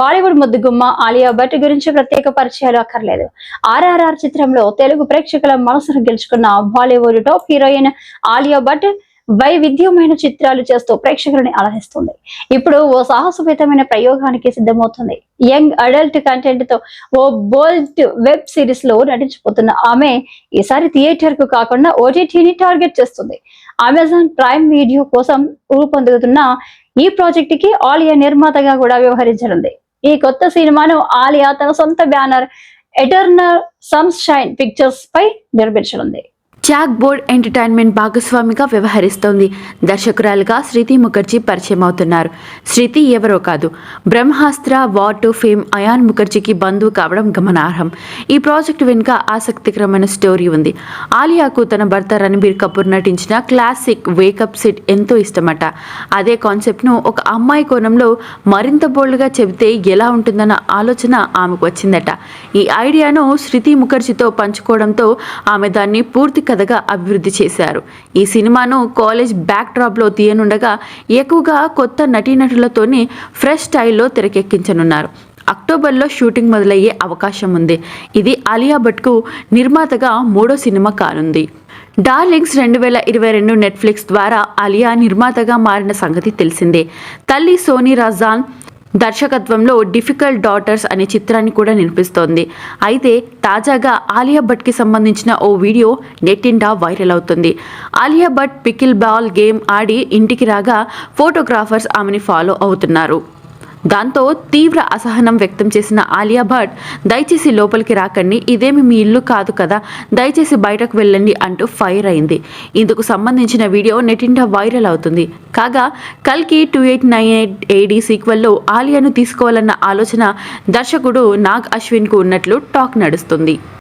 బాలీవుడ్ ముద్దుగుమ్మ ఆలియా భట్ గురించి ప్రత్యేక పరిచయాలు అక్కర్లేదు. ఆర్ఆర్ఆర్ చిత్రంలో తెలుగు ప్రేక్షకుల మనసును గెలుచుకున్న Bollywood top heroine Alia Bhatt వైవిధ్యమైన చిత్రాలు చేస్తూ ప్రేక్షకులని అలహిస్తుంది ఇప్పుడు ఓ సాహసోపేతమైన ప్రయోగానికి సిద్ధమవుతుంది. యంగ్ అడల్ట్ కంటెంట్తో ఓ బోల్డ్ వెబ్ సిరీస్లో నటించబోతున్న ఆమె ఈసారి థియేటర్కు కాకుండా ఓటీటీని టార్గెట్ చేస్తుంది. అమెజాన్ ప్రైమ్ వీడియో కోసం రూపొందుతున్న ఈ ప్రాజెక్ట్కి ఆలియా నిర్మాతగా కూడా వ్యవహరించనుంది. ఈ కొత్త సినిమాను ఆలియా తన సొంత బ్యానర్ ఎటర్నల్ సన్షైన్ పిక్చర్స్ పై నిర్మించనుంది. జాక్ బోర్డ్ ఎంటర్టైన్మెంట్ భాగస్వామిగా వ్యవహరిస్తోంది. దర్శకురాలుగా శృతి ముఖర్జీ పరిచయం అవుతున్నారు. శృతి ఎవరో కాదు. Brahmastra war two fame Ayan ముఖర్జీకి బంధువు కావడం గమనార్హం. ఈ ప్రాజెక్ట్ వెనుక ఆసక్తికరమైన స్టోరీ ఉంది. ఆలియాకు తన భర్త రణబీర్ కపూర్ నటించిన క్లాసిక్ వేకప్ సెట్ ఎంతో ఇష్టమట. అదే కాన్సెప్ట్ను ఒక అమ్మాయి కోణంలో మరింత బోల్డ్గా చెబితే ఎలా ఉంటుందన్న ఆలోచన ఆమెకు వచ్చిందట. ఈ ఐడియాను శృతి ముఖర్జీతో పంచుకోవడంతో ఆమె దాన్ని పూర్తి కథగా అభివృద్ధి చేశారు. ఈ సినిమాను కాలేజ్ బ్యాక్ డ్రాప్లో తీయనుండగా ఎక్కువగా కొత్త నటీనటులతోనే ఫ్రెష్ స్టైల్లో తెరకెక్కించనున్నారు. అక్టోబర్లో షూటింగ్ మొదలయ్యే అవకాశం ఉంది. ఇది అలియా భట్కు నిర్మాతగా మూడో సినిమా కానుంది. డార్లింగ్స్ రెండు వేల ఇరవై రెండు నెట్ఫ్లిక్స్ ద్వారా అలియా నిర్మాతగా మారిన సంగతి తెలిసిందే. తల్లి సోనీ రాజాన్ దర్శకత్వంలో డిఫికల్ట్ డాటర్స్ అనే చిత్రాన్ని కూడా నిర్మిస్తోంది అయితే తాజాగా ఆలియా భట్కి సంబంధించిన ఓ వీడియో నెట్టిండా వైరల్ అవుతుంది. Alia Bhatt pickle ball game ఆడి ఇంటికి రాగా ఫోటోగ్రాఫర్స్ ఆమెని ఫాలో అవుతున్నారు. దాంతో తీవ్ర అసహనం వ్యక్తం చేసిన ఆలియా భట్ దయచేసి లోపలికి రాకండి ఇదేమి మీ ఇల్లు కాదు కదా దయచేసి బయటకు వెళ్ళండి అంటూ ఫైర్ అయింది. ఇందుకు సంబంధించిన వీడియో నెటింటా వైరల్ అవుతుంది. కాగా కల్కి two eight nine eight AD సీక్వెల్లో ఆలియాను తీసుకోవాలన్న ఆలోచన దర్శకుడు నాగ్ అశ్విన్కు ఉన్నట్లు టాక్ నడుస్తుంది.